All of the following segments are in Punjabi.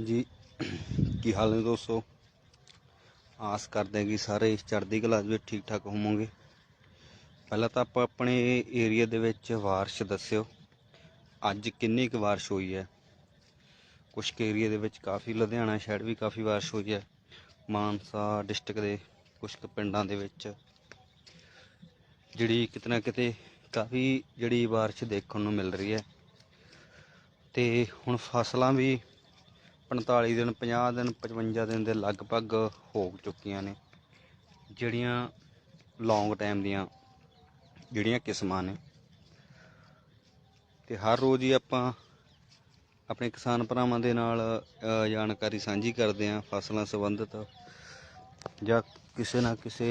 ਹਾਂਜੀ। ਕੀ ਹਾਲ ਨੇ ਦੋਸਤੋ? ਆਸ ਕਰਦੇ ਹਾਂ ਕਿ ਸਾਰੇ ਚੜ੍ਹਦੀ ਕਲਾ ਵਿੱਚ ਠੀਕ ਠਾਕ ਹੋਵੋਗੇ। ਪਹਿਲਾਂ ਤਾਂ ਆਪਾਂ ਆਪਣੇ ਏਰੀਆ ਦੇ ਵਿੱਚ ਬਾਰਿਸ਼ ਦੱਸਿਓ। ਅੱਜ ਕਿੰਨੀ ਕੁ ਬਾਰਿਸ਼ ਹੋਈ ਹੈ? ਕੁਝ ਕੁ ਏਰੀਆ ਦੇ ਵਿੱਚ ਕਾਫੀ ਲੁਧਿਆਣਾ ਸ਼ਹਿਰ ਵੀ ਕਾਫੀ ਬਾਰਿਸ਼ ਹੋਈ ਹੈ। ਮਾਨਸਾ ਡਿਸਟ੍ਰਿਕਟ ਦੇ ਕੁਝ ਕੁ ਪਿੰਡਾਂ ਦੇ ਵਿੱਚ। ਜਿਹੜੀ ਕਿਤੇ ਨਾ ਕਿਤੇ ਕਾਫੀ ਜਿਹੜੀ ਬਾਰਿਸ਼ ਦੇਖਣ ਨੂੰ ਮਿਲ ਰਹੀ ਹੈ। ਤੇ ਹੁਣ ਫਸਲਾਂ ਵੀ 45 ਦਿਨ 50 ਦਿਨ 55 ਦਿਨ ਦੇ ਲਗਭਗ ਹੋ ਚੁੱਕੀਆਂ ਨੇ। ਜਿਹੜੀਆਂ ਲੌਂਗ ਟਾਈਮ ਦੀਆਂ ਜਿਹੜੀਆਂ ਕਿਸਮਾਂ ਨੇ। ਤੇ ਹਰ ਰੋਜ਼ ਹੀ ਆਪਾਂ ਆਪਣੇ ਕਿਸਾਨ ਭਰਾਵਾਂ ਦੇ ਨਾਲ ਜਾਣਕਾਰੀ ਸਾਂਝੀ ਕਰਦੇ ਹਾਂ ਫਸਲਾਂ ਸੰਬੰਧਿਤ ਜਾਂ ਕਿਸੇ ਨਾ ਕਿਸੇ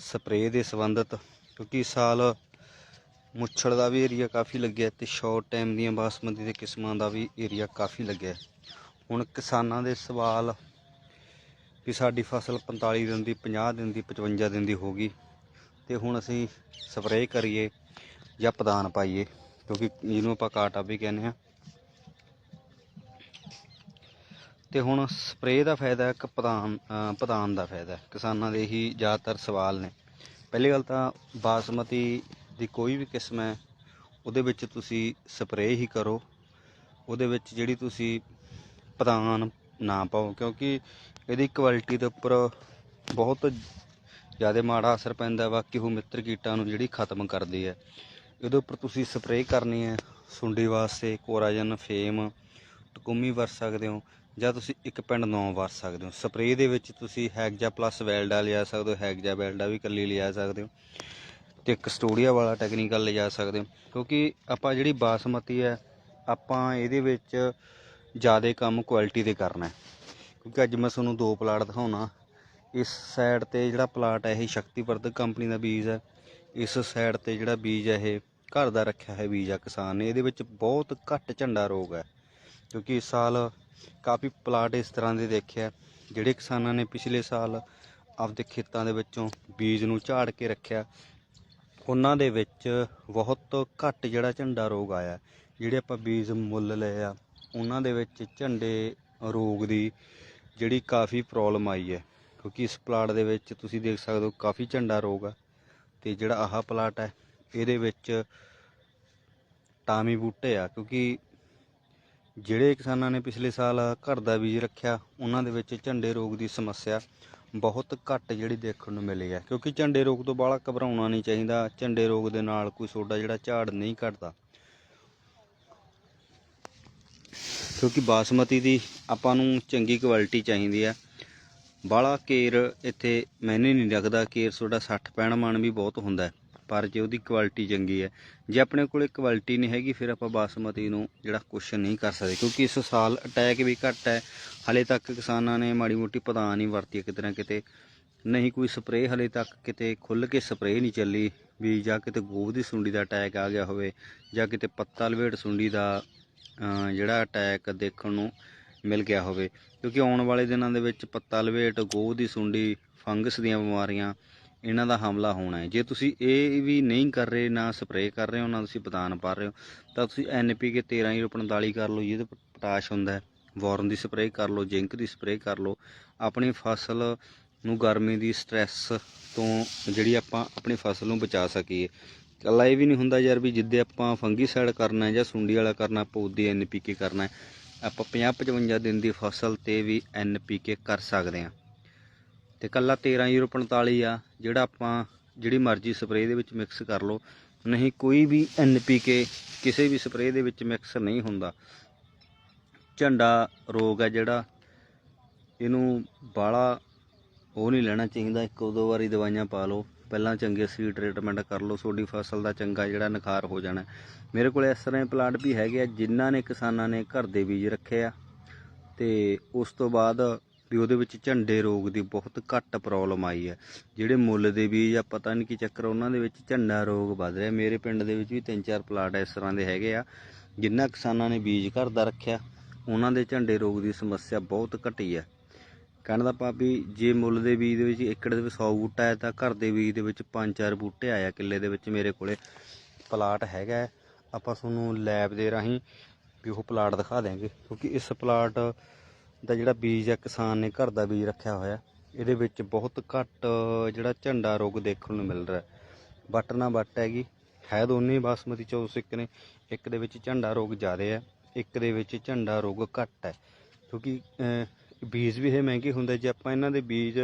ਸਪਰੇਅ ਦੇ ਸੰਬੰਧਿਤ। ਕਿਉਂਕਿ ਇਸ ਸਾਲ ਮੁੱਛੜ ਦਾ ਵੀ ਏਰੀਆ ਕਾਫੀ ਲੱਗਿਆ ਤੇ ਸ਼ਾਰਟ ਟਾਈਮ ਦੀਆਂ ਬਾਸਮਤੀ ਦੇ ਕਿਸਮਾਂ ਦਾ ਵੀ ਏਰੀਆ ਕਾਫੀ ਲੱਗਿਆ। ਹੁਣ ਕਿਸਾਨਾਂ ਦੇ ਸਵਾਲ ਕਿ ਸਾਡੀ ਫਸਲ 45 ਦਿਨ ਦੀ 50 ਦਿਨ ਦੀ 55 ਦਿਨ ਦੀ ਹੋ ਗਈ ਤੇ ਹੁਣ ਅਸੀਂ ਸਪਰੇਅ ਕਰੀਏ ਜਾਂ ਪਦਾਨ ਪਾਈਏ ਕਿਉਂਕਿ ਜਿਹਨੂੰ ਆਪਾਂ ਕਾਟਾ ਵੀ ਕਹਿੰਦੇ ਆ ਤੇ ਹੁਣ ਸਪਰੇਅ ਦਾ ਫਾਇਦਾ ਇੱਕ ਪਦਾਨ ਪਦਾਨ ਦਾ ਫਾਇਦਾ। ਕਿਸਾਨਾਂ ਦੇ ਹੀ ਜ਼ਿਆਦਾਤਰ ਸਵਾਲ ਨੇ। ਪਹਿਲੀ ਗੱਲ ਤਾਂ ਬਾਸਮਤੀ ਦੀ ਕੋਈ ਵੀ ਕਿਸਮ ਹੈ, ਉਹਦੇ ਵਿੱਚ ਤੁਸੀਂ ਸਪਰੇਅ ਹੀ ਕਰੋ। ਉਹਦੇ ਵਿੱਚ ਜਿਹੜੀ ਤੁਸੀਂ ਪਦਾਨ ਨਾ ਪਾਓ, ਕਿਉਂਕਿ ਇਹਦੀ ਕੁਆਲਿਟੀ ਦੇ ਉੱਪਰ ਬਹੁਤ ਜ਼ਿਆਦਾ ਮਾੜਾ ਅਸਰ ਪੈਂਦਾ ਬਾਕੀ ਉਹ ਮਿੱਤਰ ਕੀਟਾਂ ਨੂੰ ਜਿਹੜੀ ਖਤਮ ਕਰਦੀ ਹੈ। ਇਹਦੇ ਉੱਪਰ ਤੁਸੀਂ ਸਪਰੇਅ ਕਰਨੀ ਹੈ, ਸੁੰਡੀ ਵਾਸਤੇ ਕੋਰਾਜਨ, ਫੇਮ, ਟਕੁਮੀ ਵਰ ਸਕਦੇ ਹੋ, ਜਾਂ ਤੁਸੀਂ ਇੱਕ ਪਿੰਡ ਨੌ ਵਰ ਸਕਦੇ ਹੋ। ਸਪਰੇਅ ਦੇ ਵਿੱਚ ਤੁਸੀਂ ਹੈਗਜਾ ਪਲੱਸ ਵੈਲਡਾ ਲਿਆ ਸਕਦੇ ਹੋ, ਹੈਗਜਾ ਵੈਲਡਾ ਵੀ ਇਕੱਲੀ ਲਿਆ ਸਕਦੇ ਹੋ। ਤੇ ਕਸਟੋਡੀਆ ਵਾਲਾ ਟੈਕਨੀਕਲ ਲਿਜਾ ਸਕਦੇ ਹੋ। ਕਿਉਂਕਿ ਆਪਾਂ ਜਿਹੜੀ ਬਾਸਮਤੀ ਹੈ, ਆਪਾਂ ਇਹਦੇ ਵਿੱਚ ਜ਼ਿਆਦਾ ਕੰਮ ਕੁਆਲਿਟੀ ਦੇ ਕਰਨਾ ਕਿਉਂਕਿ ਅੱਜ ਮੈਂ ਤੁਹਾਨੂੰ ਦੋ ਪਲਾਟ ਦਿਖਾਉਣਾ। ਇਸ ਸਾਈਡ ਤੇ ਜਿਹੜਾ ਪਲਾਟ ਹੈ, ਇਹ ਸ਼ਕਤੀਵਰਧਕ ਕੰਪਨੀ ਦਾ ਬੀਜ ਹੈ। ਇਸ ਸਾਈਡ ਤੇ ਜਿਹੜਾ ਬੀਜ ਹੈ, ਇਹ ਘਰ ਦਾ ਰੱਖਿਆ ਹੈ ਬੀਜ ਆ ਕਿਸਾਨ ਨੇ। ਇਹਦੇ ਵਿੱਚ ਬਹੁਤ ਘੱਟ ਝੰਡਾ ਰੋਗ ਹੈ। ਕਿਉਂਕਿ ਇਸ ਸਾਲ ਕਾਫੀ ਪਲਾਟ ਇਸ ਤਰ੍ਹਾਂ ਦੇ ਦੇਖਿਆ। ਜਿਹੜੇ ਕਿਸਾਨਾਂ ਨੇ ਪਿਛਲੇ ਸਾਲ ਆਪਦੇ ਖੇਤਾਂ ਦੇ ਵਿੱਚੋਂ ਬੀਜ ਨੂੰ ਝਾੜ ਕੇ ਰੱਖਿਆ। ਉਹਨਾਂ ਦੇ ਵਿੱਚ ਬਹੁਤ ਘੱਟ ਜਿਹੜਾ ਝੰਡਾ ਰੋਗ ਆਇਆ ਜਿਹੜੇ ਆਪਾਂ ਬੀਜ ਮੁੱਲ ਲਏ ਆ, ਉਹਨਾਂ ਦੇ ਵਿੱਚ ਝੰਡੇ ਰੋਗ ਦੀ ਜਿਹੜੀ ਕਾਫੀ ਪ੍ਰੋਬਲਮ ਆਈ ਹੈ। ਕਿਉਂਕਿ ਇਸ ਪਲਾਟ ਦੇ ਵਿੱਚ ਤੁਸੀਂ ਦੇਖ ਸਕਦੇ ਹੋ ਕਾਫੀ ਝੰਡਾ ਰੋਗ ਆ ਤੇ ਜਿਹੜਾ ਆਹ ਪਲਾਟ ਹੈ, ਇਹਦੇ ਵਿੱਚ ਟਾਮੀ ਬੂਟੇ ਆ। ਕਿਉਂਕਿ ਜਿਹੜੇ ਕਿਸਾਨਾਂ ਨੇ ਪਿਛਲੇ ਸਾਲ ਘਰ ਦਾ ਬੀਜ ਰੱਖਿਆ, ਉਹਨਾਂ ਦੇ ਵਿੱਚ ਝੰਡੇ ਰੋਗ ਦੀ ਸਮੱਸਿਆ ਬਹੁਤ ਘੱਟ ਜਿਹੜੀ ਦੇਖਣ ਨੂੰ ਮਿਲੀ ਹੈ, ਕਿਉਂਕਿ ਝੰਡੇ ਰੋਗ ਤੋਂ ਬਾਹਲਾ ਘਬਰਾਉਣਾ ਨਹੀਂ ਚਾਹੀਦਾ, ਝੰਡੇ ਰੋਗ ਦੇ ਨਾਲ ਕੋਈ ਸੋਡਾ ਜਿਹੜਾ ਝਾੜ ਨਹੀਂ ਘਟਦਾ ਕਿਉਂਕਿ ਬਾਸਮਤੀ ਦੀ ਆਪਾਂ ਨੂੰ ਚੰਗੀ ਕੁਆਲਿਟੀ ਚਾਹੀਦੀ ਹੈ। ਬਾਹਲਾ ਕੇਰ ਇੱਥੇ ਮੈਨੇ ਨਹੀਂ ਲੱਗਦਾ ਕੇਰ ਤੁਹਾਡਾ 60 65 ਮਣ ਵੀ ਬਹੁਤ ਹੁੰਦਾ ਹੈ। ਪਰ ਜੇ ਉਹਦੀ ਕੁਆਲਿਟੀ ਚੰਗੀ ਹੈ, ਜੇ ਆਪਣੇ ਕੋਲੇ ਕੁਆਲਿਟੀ ਨਹੀਂ ਹੈਗੀ, ਫਿਰ ਆਪਾਂ ਬਾਸਮਤੀ ਨੂੰ ਜਿਹੜਾ ਕੁਛ ਨਹੀਂ ਕਰ ਸਕਦੇ, ਕਿਉਂਕਿ ਇਸ ਸਾਲ ਅਟੈਕ ਵੀ ਘੱਟ ਹੈ। ਹਲੇ ਤੱਕ ਕਿਸਾਨਾਂ ਨੇ ਮਾੜੀ ਮੋਟੀ ਪਦਾਨ ਨਹੀਂ ਵਰਤੀ ਕਿਤੇ ਨਾ ਕਿਤੇ, ਨਹੀਂ ਕੋਈ ਸਪਰੇਅ ਹਲੇ ਤੱਕ ਕਿਤੇ ਖੁੱਲ ਕੇ ਸਪਰੇਅ ਨਹੀਂ ਚੱਲੀ ਵੀ ਜਾਂ ਕਿਤੇ ਗੋਭ ਦੀ ਸੁੰਡੀ ਦਾ ਅਟੈਕ ਆ ਗਿਆ ਹੋਵੇ, ਜਾਂ ਕਿਤੇ ਪੱਤਾ ਲਵੇਟ ਸੁੰਡੀ ਦਾ ਜਿਹੜਾ ਅਟੈਕ ਦੇਖਣ ਨੂੰ ਮਿਲ ਗਿਆ ਹੋਵੇ। ਕਿਉਂਕਿ ਆਉਣ ਵਾਲੇ ਦਿਨਾਂ ਦੇ ਵਿੱਚ ਪੱਤਾ ਲਵੇਟ ਗੋਹ ਦੀ ਸੁੰਡੀ, ਫੰਗਸ ਦੀਆਂ ਬਿਮਾਰੀਆਂ ਇਹਨਾਂ ਦਾ ਹਮਲਾ ਹੋਣਾ ਹੈ। ਜੇ ਤੁਸੀਂ ਇਹ ਵੀ ਨਹੀਂ ਕਰ ਰਹੇ, ਨਾ ਸਪਰੇਅ ਕਰ ਰਹੇ ਹੋ, ਨਾ ਤੁਸੀਂ ਪਤਾਨ ਪਾ ਰਹੇ ਹੋ, ਤਾਂ ਤੁਸੀਂ ਐਨਪੀਕੇ 13045 ਕਰ ਲਓ, ਜਿਹਦੇ ਪਰ ਪੋਟਾਸ਼ ਹੁੰਦਾ ਹੈ, ਵੋਰਨ ਦੀ ਸਪਰੇਅ ਕਰ ਲਓ, ਜ਼ਿੰਕ ਦੀ ਸਪਰੇਅ ਕਰ ਲਓ, ਆਪਣੀ ਫਸਲ ਨੂੰ ਗਰਮੀ ਦੀ ਸਟ੍ਰੈਸ ਤੋਂ ਜਿਹੜੀ ਆਪਾਂ ਆਪਣੀ ਫਸਲ ਨੂੰ ਬਚਾ ਸਕੀਏ। ਇਕੱਲਾ ਇਹ ਵੀ ਨਹੀਂ ਹੁੰਦਾ ਯਾਰ ਵੀ ਜਿੱਦੇ ਆਪਾਂ ਫੰਗੀਸਾਈਡ ਕਰਨਾ ਜਾਂ ਸੁੰਡੀ ਵਾਲਾ ਕਰਨਾ, ਆਪਾਂ ਉਹਦੇ ਐਨਪੀਕੇ ਕਰਨਾ ਆਪਾਂ 50 55 ਦਿਨ ਦੀ ਫਸਲ ਤੇ ਵੀ ਐਨਪੀਕੇ ਕਰ ਸਕਦੇ ਹਾਂ। ਤੇ ਕੱਲਾ 13045 ਆ, ਜਿਹੜਾ ਆਪਾਂ ਜਿਹੜੀ ਮਰਜ਼ੀ ਸਪਰੇਅ ਦੇ ਵਿੱਚ ਮਿਕਸ ਕਰ ਲਓ। ਨਹੀਂ, ਕੋਈ ਵੀ ਐਨਪੀਕੇ ਕਿਸੇ ਵੀ ਸਪਰੇਅ ਦੇ ਵਿੱਚ ਮਿਕਸ ਨਹੀਂ ਹੁੰਦਾ। ਝੰਡਾ ਰੋਗ ਹੈ ਜਿਹੜਾ, ਇਹਨੂੰ ਬਾਲਾ ਉਹ ਨਹੀਂ ਲੈਣਾ ਚਾਹੀਦਾ। ਇੱਕ ਦੋ ਵਾਰੀ ਦਵਾਈਆਂ ਪਾ ਲਓ। ਪਹਿਲਾਂ ਚੰਗੇ ਸੀ ਟ੍ਰੀਟਮੈਂਟ ਕਰ ਲਓ। ਤੁਹਾਡੀ ਫਸਲ ਦਾ ਚੰਗਾ ਜਿਹੜਾ ਨਿਖਾਰ ਹੋ ਜਾਣਾ। ਮੇਰੇ ਕੋਲ ਇਸ ਤਰ੍ਹਾਂ ਦੇ ਪਲਾਂਟ ਵੀ ਹੈਗੇ ਆ, ਜਿਨ੍ਹਾਂ ਨੇ ਕਿਸਾਨਾਂ ਨੇ ਘਰ ਦੇ ਬੀਜ ਰੱਖੇ ਆ। ਤੇ ਉਸ ਤੋਂ ਬਾਅਦ ਵੀ ਉਹਦੇ ਵਿੱਚ ਝੰਡੇ ਰੋਗ ਦੀ ਬਹੁਤ ਘੱਟ ਪ੍ਰੋਬਲਮ ਆਈ ਹੈ। ਜਿਹੜੇ ਮੁੱਲ ਦੇ ਬੀਜ ਆ, ਪਤਾ ਨਹੀਂ ਕੀ ਚੱਕਰ ਉਹਨਾਂ ਦੇ ਵਿੱਚ ਝੰਡਾ ਰੋਗ ਵੱਧ ਰਿਹਾ। ਮੇਰੇ ਪਿੰਡ ਦੇ ਵਿੱਚ ਵੀ ਤਿੰਨ ਚਾਰ ਪਲਾਟ ਇਸ ਤਰ੍ਹਾਂ ਦੇ ਹੈਗੇ ਆ ਜਿਨ੍ਹਾਂ ਕਿਸਾਨਾਂ ਨੇ ਬੀਜ ਘਰ ਦਾ ਰੱਖਿਆ, ਉਹਨਾਂ ਦੇ ਝੰਡੇ ਰੋਗ ਦੀ ਸਮੱਸਿਆ ਬਹੁਤ ਘਟੀ ਹੈ। ਕਹਿਣ ਦਾ ਭਾਵ ਵੀ ਜੇ ਮੁੱਲ ਦੇ ਬੀਜ ਦੇ ਵਿੱਚ ਏਕੜ ਦੇ ਵਿੱਚ 100 ਬੂਟਾ ਹੈ, ਤਾਂ ਘਰ ਦੇ ਬੀਜ ਦੇ ਵਿੱਚ 5-4 ਬੂਟੇ ਆਇਆ ਕਿੱਲੇ ਦੇ ਵਿੱਚ ਮੇਰੇ ਕੋਲੇ। ਪਲਾਟ ਹੈਗਾ ਹੈ। ਆਪਾਂ ਤੁਹਾਨੂੰ ਲੈਬ ਦੇ ਰਾਹੀਂ ਵੀ ਉਹ ਪਲਾਟ ਦਿਖਾ ਦਿਆਂਗੇ, ਕਿਉਂਕਿ ਇਸ ਪਲਾਟ ਦਾ ਜਿਹੜਾ ਬੀਜ ਹੈ ਕਿਸਾਨ ਨੇ ਘਰ ਦਾ ਬੀਜ ਰੱਖਿਆ ਹੋਇਆ। ਇਹਦੇ ਵਿੱਚ ਬਹੁਤ ਘੱਟ ਜਿਹੜਾ ਝੰਡਾ ਰੋਗ ਦੇਖਣ ਨੂੰ ਮਿਲ ਰਿਹਾ ਵੱਟ ਨਾ ਵੱਟ ਹੈਗੀ। ਹੈ ਦੋਨੇ ਬਾਸਮਤੀ ਚੌਸ ਇੱਕ ਨੇ। ਇੱਕ ਦੇ ਵਿੱਚ ਝੰਡਾ ਰੋਗ ਜ਼ਿਆਦਾ ਹੈ, ਇੱਕ ਦੇ ਵਿੱਚ ਝੰਡਾ ਰੋਗ ਘੱਟ ਹੈ। ਕਿਉਂਕਿ ਬੀਜ ਵੀ ਇਹ ਮਹਿੰਗੇ ਹੁੰਦੇ, ਜੇ ਆਪਾਂ ਇਹਨਾਂ ਦੇ ਬੀਜ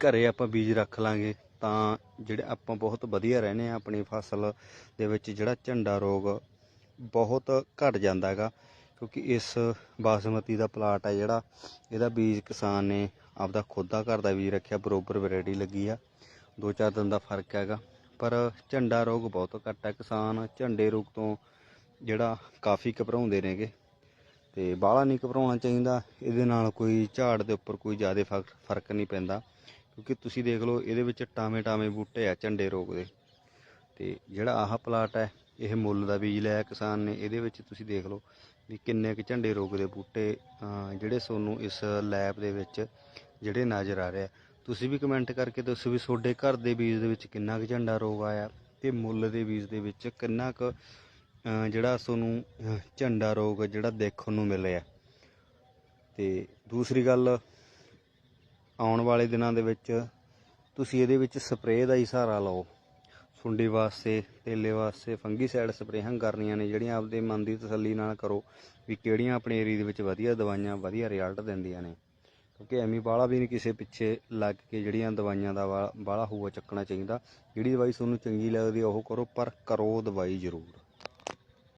ਘਰੇ ਆਪਾਂ ਬੀਜ ਰੱਖ ਲਾਂਗੇ, ਤਾਂ ਜਿਹੜੇ ਆਪਾਂ ਬਹੁਤ ਵਧੀਆ ਰਹਿੰਦੇ ਆ ਆਪਣੀ ਫਸਲ ਦੇ ਵਿੱਚ ਜਿਹੜਾ ਝੰਡਾ ਰੋਗ ਬਹੁਤ ਘਟ ਜਾਂਦਾ ਹੈਗਾ। ਕਿਉਂਕਿ ਇਸ ਬਾਸਮਤੀ ਦਾ ਪਲਾਟ ਹੈ ਜਿਹੜਾ, ਇਹਦਾ ਬੀਜ ਕਿਸਾਨ ਨੇ ਆਪਦਾ ਖੁਦ ਦਾ ਘਰ ਦਾ ਬੀਜ ਰੱਖਿਆ, ਬਰੋਬਰ ਵੈਰਾਈਟੀ ਲੱਗੀ ਆ। ਦੋ ਚਾਰ ਦਿਨ ਦਾ ਫ਼ਰਕ ਹੈਗਾ। ਪਰ ਝੰਡਾ ਰੋਗ ਬਹੁਤ ਘੱਟ ਹੈ ਕਿਸਾਨ, ਝੰਡੇ ਰੋਗ ਤੋਂ ਜਿਹੜਾ ਕਾਫੀ ਘਬਰਾਉਂਦੇ ਨੇਗੇ। ਤੇ ਬਾਹਲਾ ਨਹੀਂ ਘਬਰਾਉਣਾ ਚਾਹੀਦਾ, ਇਹਦੇ ਨਾਲ ਕੋਈ ਝਾੜ ਦੇ ਉੱਪਰ ਕੋਈ ਜ਼ਿਆਦਾ ਫ਼ਰਕ ਫ਼ਰਕ ਨਹੀਂ ਪੈਂਦਾ। ਕਿਉਂਕਿ ਤੁਸੀਂ ਦੇਖ ਲਓ, ਇਹਦੇ ਵਿੱਚ ਟਾਵੇਂ ਟਾਵੇਂ ਬੂਟੇ ਆ ਝੰਡੇ ਰੋਗ ਦੇ। ਤੇ ਜਿਹੜਾ ਆਹ ਪਲਾਟ ਹੈ, ਇਹ ਮੁੱਲ ਦਾ ਬੀਜ ਲਿਆ ਕਿਸਾਨ ਨੇ, ਇਹਦੇ ਵਿੱਚ ਤੁਸੀਂ ਦੇਖ ਲਓ ਵੀ ਕਿੰਨੇ ਕੁ ਝੰਡੇ ਰੋਗ ਦੇ ਬੂਟੇ ਜਿਹੜੇ ਤੁਹਾਨੂੰ ਇਸ ਲੈਬ ਦੇ ਵਿੱਚ ਜਿਹੜੇ ਨਜ਼ਰ ਆ ਰਿਹਾ ਤੁਸੀਂ ਵੀ ਕਮੈਂਟ ਕਰਕੇ ਦੱਸੋ ਵੀ ਤੁਹਾਡੇ ਘਰ ਦੇ ਬੀਜ ਦੇ ਵਿੱਚ ਕਿੰਨਾ ਕੁ ਝੰਡਾ ਰੋਗ ਆਇਆ ਤੇ ਮੁੱਲ ਦੇ ਬੀਜ ਦੇ ਵਿੱਚ ਕਿੰਨਾ ਕੁ ਜਿਹੜਾ ਤੁਹਾਨੂੰ ਝੰਡਾ ਰੋਗ ਜਿਹੜਾ ਦੇਖਣ ਨੂੰ ਮਿਲਿਆ। ਤੇ ਦੂਸਰੀ ਗੱਲ, ਆਉਣ ਵਾਲੇ ਦਿਨਾਂ ਦੇ ਵਿੱਚ ਤੁਸੀਂ ਇਹਦੇ ਵਿੱਚ ਸਪਰੇਅ ਦਾ ਹੀ ਸਹਾਰਾ ਲਓ। ਸੁੰਡੀ ਵਾਸਤੇ, ਤੇਲੇ ਵਾਸਤੇ, ਫੰਗੀਸਾਈਡ ਸਪਰੇਹਾਂ ਕਰਨੀਆਂ ਨੇ, ਜਿਹੜੀਆਂ ਆਪਦੇ ਮਨ ਦੀ ਤਸੱਲੀ ਨਾਲ ਕਰੋ ਵੀ ਕਿਹੜੀਆਂ ਆਪਣੇ ਏਰੀਆ ਦੇ ਵਿੱਚ ਵਧੀਆ ਦਵਾਈਆਂ, ਵਧੀਆ ਰਿਜ਼ਲਟ ਦਿੰਦੀਆਂ ਨੇ। ਕਿਉਂਕਿ ਐਵੇਂ ਬਾਹਲਾ ਵੀ ਨਹੀਂ ਕਿਸੇ ਪਿੱਛੇ ਲੱਗ ਕੇ ਜਿਹੜੀਆਂ ਦਵਾਈਆਂ ਦਾ ਬਾਹਲਾ ਹੋਊਗਾ ਚੱਕਣਾ ਚਾਹੀਦਾ। ਜਿਹੜੀ ਦਵਾਈ ਤੁਹਾਨੂੰ ਚੰਗੀ ਲੱਗਦੀ ਉਹ ਕਰੋ, ਪਰ ਕਰੋ ਦਵਾਈ ਜ਼ਰੂਰ।